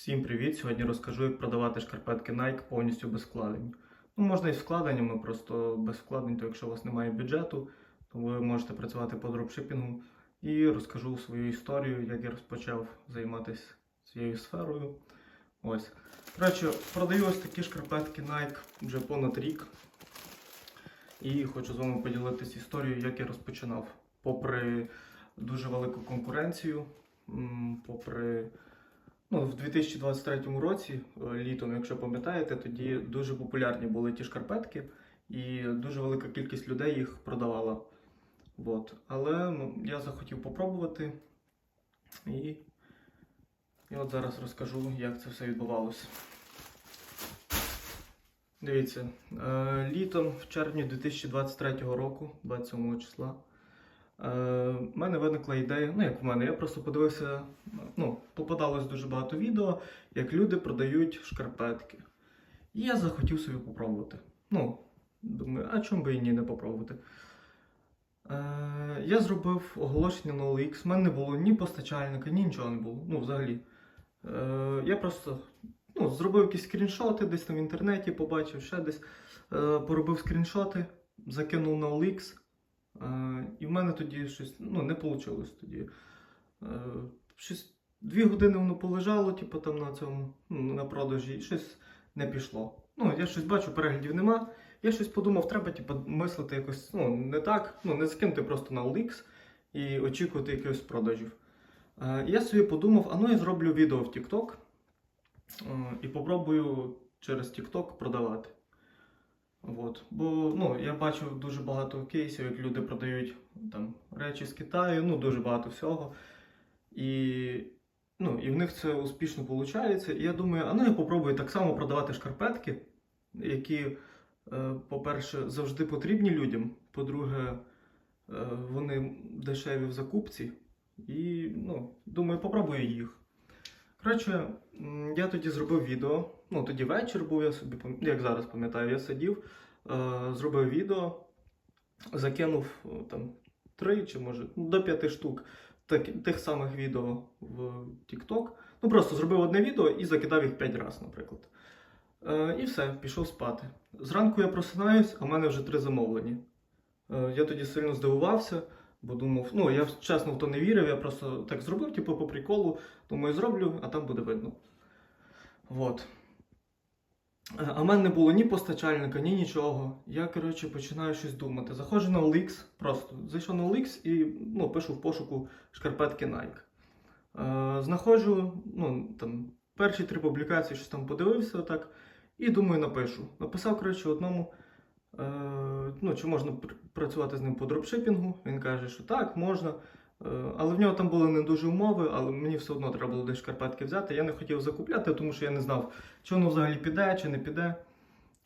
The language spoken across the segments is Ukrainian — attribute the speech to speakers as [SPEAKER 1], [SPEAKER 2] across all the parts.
[SPEAKER 1] Всім привіт! Сьогодні розкажу, як продавати шкарпетки Nike повністю без вкладень. Ну, можна і з вкладеннями, просто без вкладень, то якщо у вас немає бюджету, то ви можете працювати по дропшипінгу. І розкажу свою історію, як я розпочав займатися цією сферою. Ось. Коротше, продаю ось такі шкарпетки Nike вже понад рік. І хочу з вами поділитися історією, як я розпочинав. Попри дуже велику конкуренцію, попри Ну, в 2023 році, е, літом, якщо пам'ятаєте, тоді дуже популярні були ті шкарпетки, і дуже велика кількість людей їх продавала. От. Але ну, я захотів попробувати. І, і от зараз розкажу, як це все відбувалося. Дивіться, е, літом, в червні 2023 року, 27 числа, в мене виникла ідея, ну як в мене, я просто подивився, ну, попадалось дуже багато відео, як люди продають шкарпетки. І я захотів собі попробувати. Ну, думаю, а чому би і ні не попробувати. Е, я зробив оголошення на OLX, в мене не було ні постачальника, ні нічого не було. Ну, взагалі. Е, я просто ну, зробив якісь скріншоти, десь там в інтернеті побачив, ще десь е, поробив скріншоти, закинув на OLX. Е, І в мене тоді щось ну, не вийшло тоді. Е, Щось дві години воно полежало, типу там на цьому ну, на продажі, і щось не пішло. Ну, я щось бачу, переглядів нема. Я щось подумав, треба типу, мислити якось ну, не так, ну, не закинути просто на OLX і очікувати якихось продажів. Е, я собі подумав, а ну я зроблю відео в TikTok і попробую через TikTok продавати. От. Бо ну, я бачив дуже багато кейсів, як люди продають там, речі з Китаю, ну дуже багато всього. І, ну, і в них це успішно виходить. І я думаю, а ну я попробую так само продавати шкарпетки, які, е, по-перше, завжди потрібні людям. По-друге, е, вони дешеві в закупці. І ну, думаю, попробую їх. Коротше, я тоді зробив відео. Ну, тоді вечір був, я собі як зараз пам'ятаю, я сидів, е, зробив відео, закинув там три чи може ну, до п'яти штук так, тих самих відео в TikTok. Ну просто зробив одне відео і закидав їх п'ять разів, наприклад. Е, і все, пішов спати. Зранку я просинаюсь, а в мене вже три замовлені. Е, я тоді сильно здивувався, бо думав, ну я чесно в то не вірив, я просто так зробив, типу, по приколу. Думаю, зроблю, а там буде видно. Вот. Е, А в мене не було ні постачальника, ні нічого. Я, коротше, починаю щось думати. Заходжу на OLX, просто зайшов на OLX і ну, пишу в пошуку шкарпетки Nike. Е, знаходжу ну, там, перші три публікації, щось там подивився так, і думаю, напишу. Написав, коротше, одному, е, ну, чи можна пр- працювати з ним по дропшипінгу. Він каже, що так, можна. Е, Але в нього там були не дуже умови, але мені все одно треба було десь шкарпетки взяти. Я не хотів закупляти, тому що я не знав, чи воно взагалі піде, чи не піде.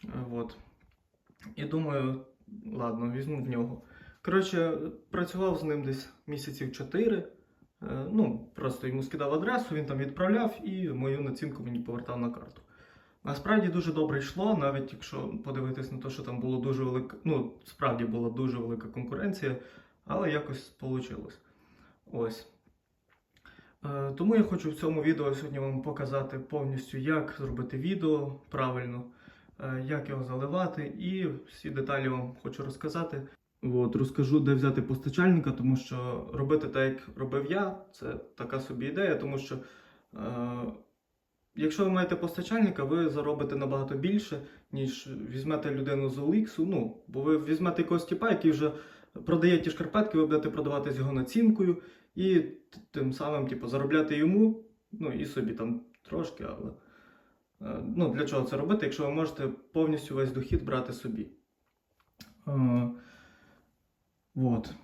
[SPEAKER 1] Е, Вот. І думаю, ладно, візьму в нього. Коротше, працював з ним десь місяців 4. Ну, просто йому скидав адресу, він там відправляв і мою націнку мені повертав на карту. Насправді дуже добре йшло, навіть якщо подивитись на те, що там було дуже велика, ну, справді була дуже велика конкуренція, але якось вийшло. Ось. Е, Тому я хочу в цьому відео сьогодні вам показати повністю, як зробити відео правильно, е, як його заливати, і всі деталі вам хочу розказати. От, розкажу, де взяти постачальника, тому що робити так, як робив я, це така собі ідея, тому що е, якщо ви маєте постачальника, ви заробите набагато більше, ніж візьмете людину з OLX, ну, бо ви візьмете якогось типа, який вже продає ті шкарпетки, ви будете продавати з його націнкою і тим самим типу, заробляти йому, ну і собі там трошки, але е, ну, для чого це робити, якщо ви можете повністю весь дохід брати собі. Е, вот.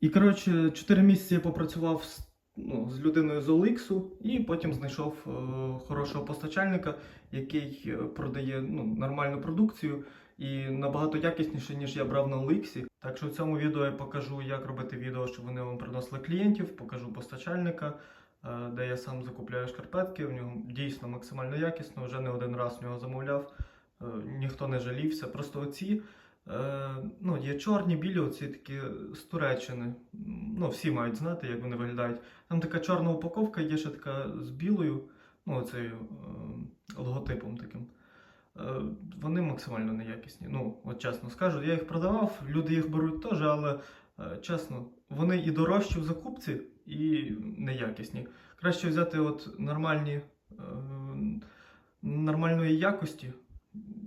[SPEAKER 1] І коротше, 4 місяці я попрацював з, ну, з людиною з OLX, і потім знайшов е, хорошого постачальника, який е, продає ну, нормальну продукцію і набагато якісніше, ніж я брав на OLX. Так що в цьому відео я покажу, як робити відео, щоб вони вам приносили клієнтів, покажу постачальника, е, де я сам закупляю шкарпетки. В нього дійсно максимально якісно, вже не один раз в нього замовляв, е, ніхто не жалівся. Просто оці е, ну, є чорні, білі, оці такі з Туреччини. Ну, всі мають знати, як вони виглядають. Там така чорна упаковка, є ще така з білою. ну, оцею логотипом таким. Е, вони максимально неякісні. Ну, от чесно скажу, я їх продавав, люди їх беруть теж, але е, чесно, вони і дорожчі в закупці, і неякісні. Краще взяти от нормальні, е, нормальної якості,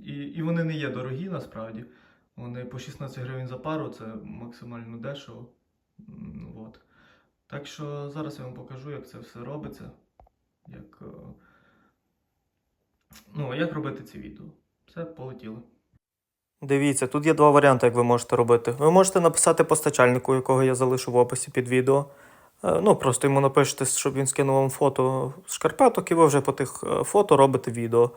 [SPEAKER 1] і, і вони не є дорогі насправді. Вони по 16 гривень за пару, це максимально дешево. От. Так що зараз я вам покажу, як це все робиться. Як, ну, як робити це відео. Все, полетіло. Дивіться, тут є два варіанти, як ви можете робити. Ви можете написати постачальнику, якого я залишу в описі під відео. Е, Ну, просто йому напишете, щоб він скинув вам фото шкарпеток, і ви вже по тих е, фото робите відео.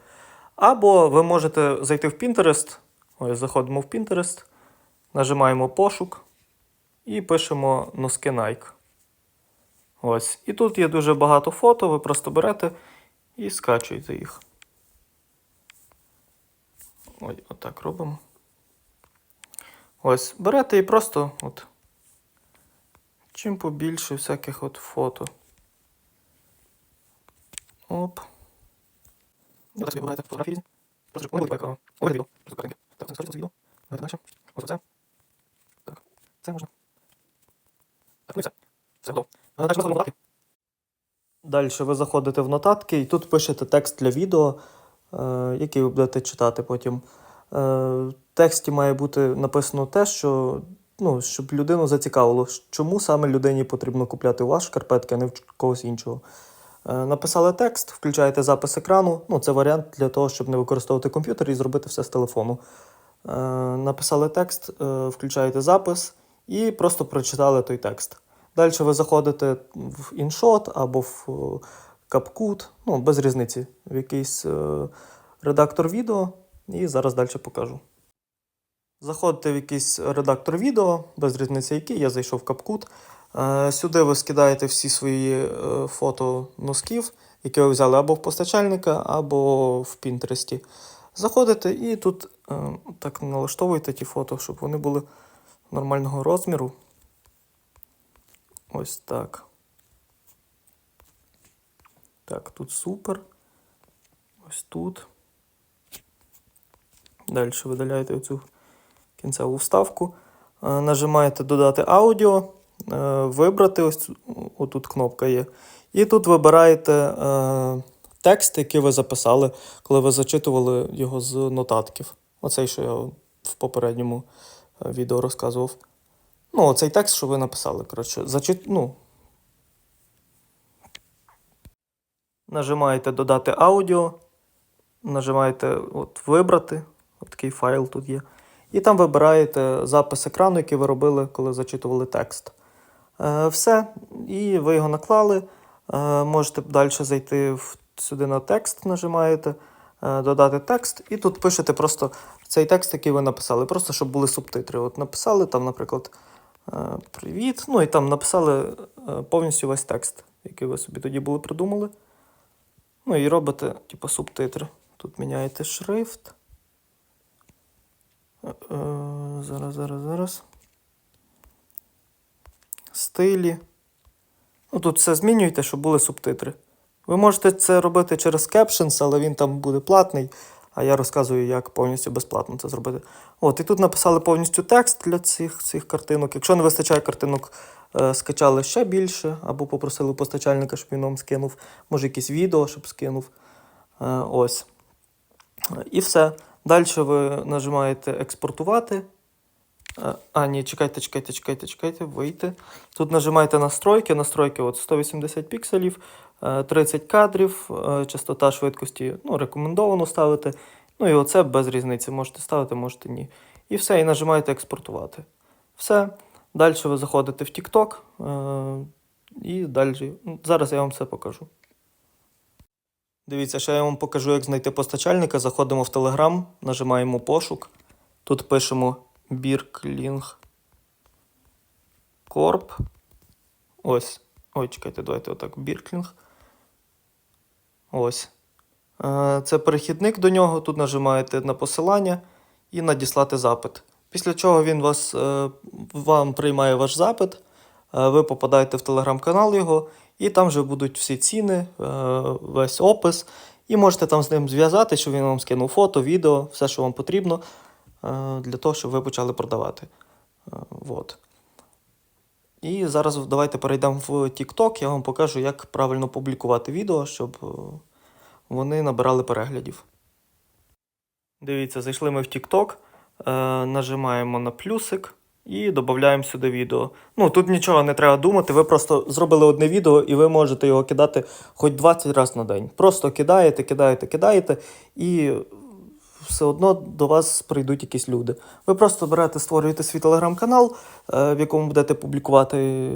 [SPEAKER 1] Або ви можете зайти в Pinterest. Ось, заходимо в Pinterest, нажимаємо пошук і пишемо носки Nike. Ось. І тут є дуже багато фото, ви просто берете і скачуєте їх. Ой, отак робимо. Ось, берете і просто от. Чим побільше всяких от фото. Оп. Так вибираєте фотографії. різні. Просто щоб вони були огляд відео. Просто картинки. Так, це скажімо, відео. Давайте далі. Ось оце. Так, це можна. Так, ну і все. Все готово. А Далі можна нотатки. Далі ви заходите в нотатки і тут пишете текст для відео, е, який ви будете читати потім. Е, в тексті має бути написано те, що ну, щоб людину зацікавило, чому саме людині потрібно купляти у вас шкарпетки, а не в когось іншого. Е, Написали текст, включаєте запис екрану. Ну, це варіант для того, щоб не використовувати комп'ютер і зробити все з телефону. Е, Написали текст, е, включаєте запис і просто прочитали той текст. Далі ви заходите в InShot або в CapCut, ну, без різниці, в якийсь е, редактор відео, і зараз далі покажу. Заходите в якийсь редактор відео, без різниці який, я зайшов в CapCut. Е, Сюди ви скидаєте всі свої е, фото носків, які ви взяли або в постачальника, або в Пінтересті. Заходите і тут е, так налаштовуєте ті фото, щоб вони були нормального розміру. Ось так. Так, тут супер. Ось тут. Далі видаляєте оцю кінцеву вставку. Е, Нажимаєте додати аудіо, е, вибрати ось цю- отут кнопка є. І тут вибираєте е, текст, який ви записали, коли ви зачитували його з нотатків. Оцей, що я в попередньому відео розказував. Ну, оцей текст, що ви написали. Коротше, зачит... ну. Нажимаєте додати аудіо, нажимаєте от, вибрати. От такий файл тут є. І там вибираєте запис екрану, який ви робили, коли зачитували текст. Е, все. І ви його наклали. Е, можете далі зайти в, сюди на текст, нажимаєте, е, додати текст, і тут пишете просто цей текст, який ви написали, просто щоб були субтитри. От написали там, наприклад, е, Привіт. Ну і там написали е, повністю весь текст, який ви собі тоді були придумали. Ну і робите, типу, субтитри. Тут міняєте шрифт. Е, е, Зараз, зараз, зараз. Стилі. Ну, тут все змінюєте, щоб були субтитри. Ви можете це робити через Captions, але він там буде платний. А я розказую, як повністю безплатно це зробити. От, і тут написали повністю текст для цих, цих картинок. Якщо не вистачає картинок, е, скачали ще більше, або попросили постачальника, щоб він вам скинув. Може, якісь відео, щоб скинув. Е, ось. І все. Далі ви нажимаєте експортувати. Е, А, ні, чекайте, чекайте, чекайте, чекайте, вийти. Тут нажимаєте настройки. Настройки от 180 пікселів, 30 кадрів, е, частота швидкості ну, рекомендовано ставити. Ну і оце без різниці. Можете ставити, можете ні. І все, і нажимаєте експортувати. Все. Далі ви заходите в TikTok. е, І далі. ну, Зараз я вам все покажу. Дивіться, ще я вам покажу, як знайти постачальника. Заходимо в Telegram, нажимаємо пошук. Тут пишемо Бірклінг Корп. Ось. Ой, чекайте, давайте отак. Бірклінг. Ось. Е, Це перехідник до нього. Тут нажимаєте на посилання і надіслати запит. Після чого він вас, е, вам приймає ваш запит. е, Ви попадаєте в телеграм-канал його, І там вже будуть всі ціни, весь опис. І можете там з ним зв'язати, щоб він вам скинув фото, відео, все, що вам потрібно, для того, щоб ви почали продавати. Вот. І зараз давайте перейдемо в TikTok, я вам покажу, як правильно публікувати відео, щоб е, вони набирали переглядів. Дивіться, зайшли ми в TikTok, е, нажимаємо на плюсик і додаємо сюди відео. Ну, тут нічого не треба думати, ви просто зробили одне відео і ви можете його кидати хоч 20 разів на день. Просто кидаєте, кидаєте, кидаєте, і все одно до вас прийдуть якісь люди. Ви просто берете, створюєте свій телеграм-канал, е, в якому будете публікувати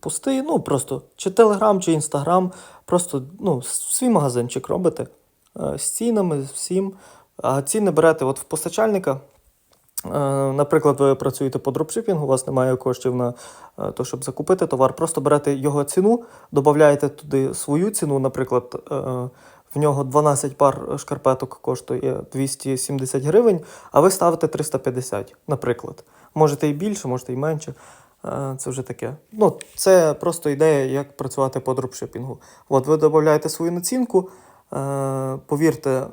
[SPEAKER 1] пости, ну просто чи телеграм, чи інстаграм, просто ну, свій магазинчик робите е, з цінами, з всім. А ціни берете от в постачальника. Е, Наприклад, ви працюєте по дропшипінгу, у вас немає коштів на е, то, щоб закупити товар. Просто берете його ціну, додаєте туди свою ціну. Наприклад, в нього 12 пар шкарпеток коштує 270 гривень, а ви ставите 350, наприклад. Можете і більше, можете і менше. Е, Це вже таке. Ну, це просто ідея, як працювати по дропшипінгу. От ви додаєте свою націнку. Е, Повірте,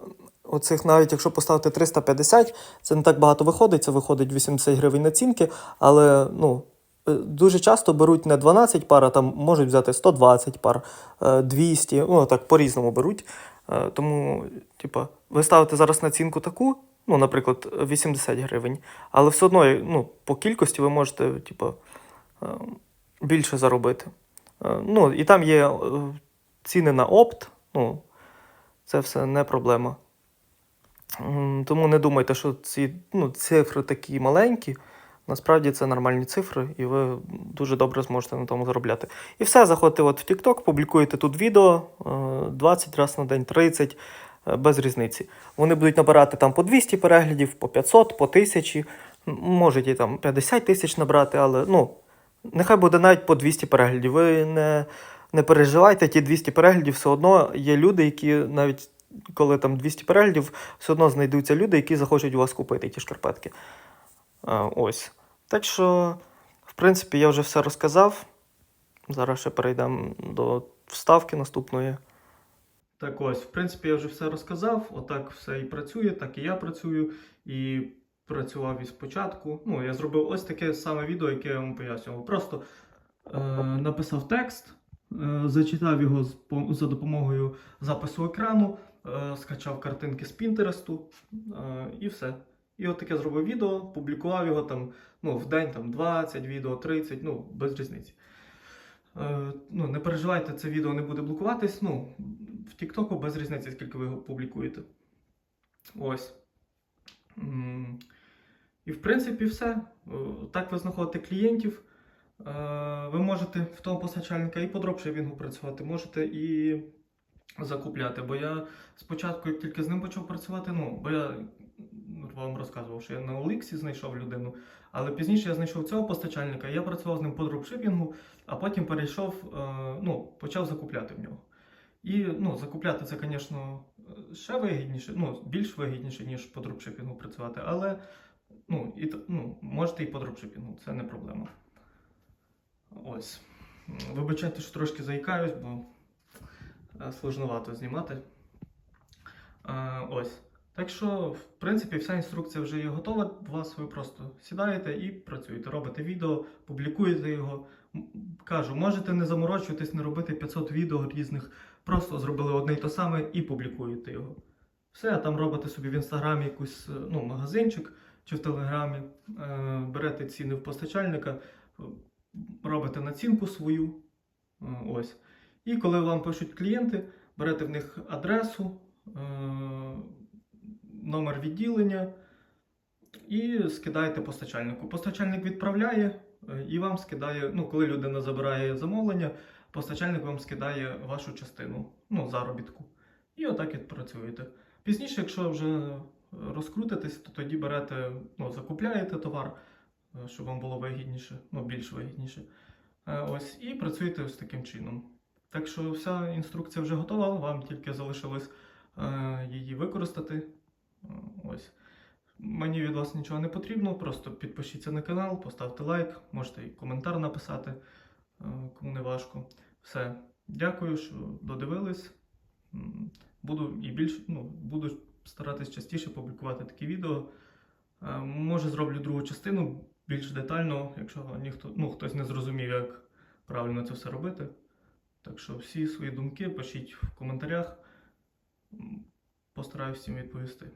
[SPEAKER 1] оцих навіть якщо поставити 350, це не так багато виходить, це виходить 80 гривень націнки, але ну, дуже часто беруть не 12 пар, а там можуть взяти 120 пар, е, 200, ну так по-різному беруть. Е, Тому, типа, ви ставите зараз націнку таку, ну, наприклад, 80 гривень, але все одно ну, по кількості ви можете, типа, е, більше заробити. Е, Ну, і там є е, ціни на опт, ну, це все не проблема. Тому не думайте, що ці ну, цифри такі маленькі. Насправді це нормальні цифри, і ви дуже добре зможете на тому заробляти. І все, заходите от в TikTok, публікуєте тут відео е, 20 разів на день, 30, е, без різниці. Вони будуть набирати там по 200 переглядів, по 500, по 1000, м, можуть і там 50 тисяч набрати, але ну, нехай буде навіть по 200 переглядів. Ви не, не переживайте, ті 200 переглядів все одно є люди, які навіть коли там 200 переглядів, все одно знайдуться люди, які захочуть у вас купити ті шкарпетки. Ось. Так що, в принципі, я вже все розказав. Зараз ще перейдемо до вставки наступної. Так ось, в принципі, я вже все розказав. Отак все і працює, так і я працюю. І працював із початку. Ну, я зробив ось таке саме відео, яке я вам пояснював. Просто е, написав текст, е, зачитав його за допомогою запису екрану, е, скачав картинки з Пінтересту е, і все. І от таке зробив відео, публікував його там ну, в день там, 20 відео, 30, ну, без різниці. Е, ну, не переживайте, це відео не буде блокуватись. Ну, в Тіктоку без різниці, скільки ви його публікуєте. Ось. І в принципі все. Е, Так ви знаходите клієнтів. Е, Ви можете в того постачальника і по дропшипінгу працювати, можете і закупляти. Бо я спочатку, як тільки з ним почав працювати, ну, бо я вам розказував, що я на OLX знайшов людину, але пізніше я знайшов цього постачальника, я працював з ним по дропшипінгу, а потім перейшов, е, ну, почав закупляти в нього. І ну, закупляти це, звісно, ще вигідніше, ну, більш вигідніше, ніж по дропшипінгу працювати, але ну, і, ну, можете і по дропшипінгу, це не проблема. Ось. Вибачайте, що трошки заїкаюсь, бо е, сложновато знімати. Е, Ось. Так що, в принципі, вся інструкція вже є готова. Вас ви просто сідаєте і працюєте, робите відео, публікуєте його. Кажу, можете не заморочуватись, не робити 500 відео різних, просто зробили одне й те саме і публікуєте його. Все, а там робите собі в інстаграмі якийсь ну, магазинчик чи в телеграмі, е, берете ціни в постачальника, е, робите націнку свою. е, Ось. І коли вам пишуть клієнти, берете в них адресу, е, номер відділення і скидаєте постачальнику. Постачальник відправляє е, і вам скидає, ну, коли людина забирає замовлення, постачальник вам скидає вашу частину, ну, заробітку. І отак працюєте. Пізніше, якщо вже розкрутитесь, то тоді берете, ну, закупляєте товар, е, щоб вам було вигідніше, ну, більш вигідніше. Е, Ось, і працюєте ось таким чином. Так що вся інструкція вже готова, вам тільки залишилось її використати. Ось. Мені від вас нічого не потрібно, просто підпишіться на канал, поставте лайк, можете і коментар написати, е, кому не важко. Все. Дякую, що додивились. Буду і більш, ну, буду старатись частіше публікувати такі відео. Е, Може, зроблю другу частину більш детально, якщо ніхто, ну, хтось не зрозумів, як правильно це все робити. Так що всі свої думки пишіть в коментарях. Постараюсь всім відповісти.